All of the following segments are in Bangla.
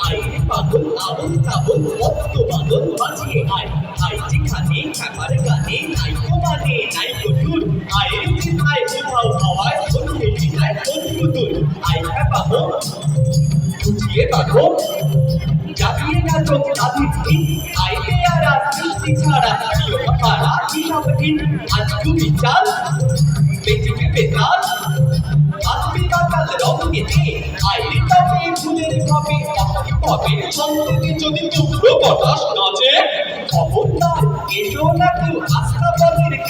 আইরে পাগল আবল তাবল মত্ত বাদল বাজিয়ে আয় আই যেখানে খাবার গানে নাই তো মানে নাই তো দূর আইরে চিন্তায় কোথাও গেল স্বাধীন দিন আইলে আর আর সৃষ্টি ছাড়া প্রিয় পাড়া হিসাব দিন আজ বেতাল আসবি কাকাল রঙেতে আইলে ফুলের ভাবে হবে সন্দেহে যদি চুপ্র বটাস নাচে খবরদার, এসো না কেউ আস্থা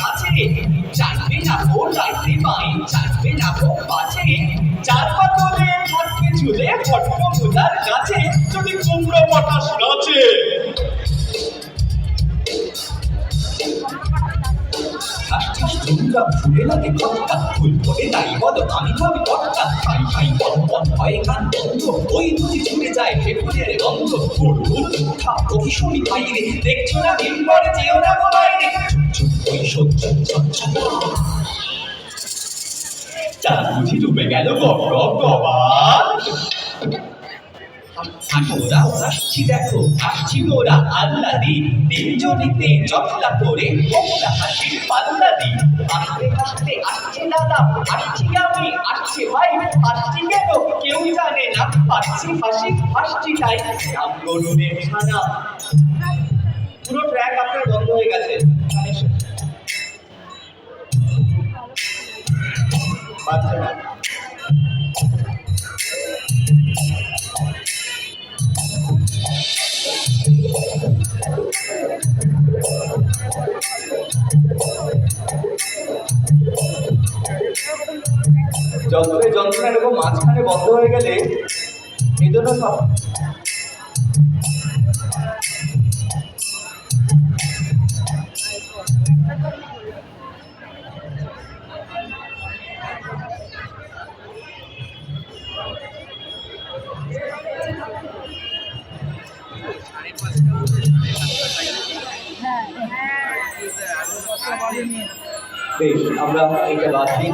কাছে। চাইবে না গো লাইতে পাই চাইবে না গো পাছে। চার পাতলে থাকবে ঝুলে পট্ট মুদার কাছে যদি কুমড়ো পটাশ নাচে ফুলে লাগে ফুল বলো আমি ভাই ভাই বল বল ভয়ে গান বন্ধ ওই দুটি ছুটে যায় ফেব্রুয়ারি গন্ধ ফুল ফুল উঠা বাইরে, দেখছ না দিন পরে যেও না বাইরে। চুপ ওই বুঝি ডুবে গেল, গপ গপ ওরা আসছি দেখো, আসছি ওরা। আল্লা দি তিনজনিতে জটলা করে হাসির পাল্লা দি আসতে আসতে আসছে দাদা, আসছি আমি, আসছে ভাই, আসছি কেন? কেউ জানে না, পাচ্ছি হাসি হাসছি তাই। গরুরের ছানা। পুরো ট্র্যাক আপনার বন্ধ হয়ে গেছে। বাচ্চা যন্ত্রে যন্ত্র এরকম মাঝখানে বন্ধ হয়ে গেলে এই জন্য সব আমরা এটা বাদ দিয়ে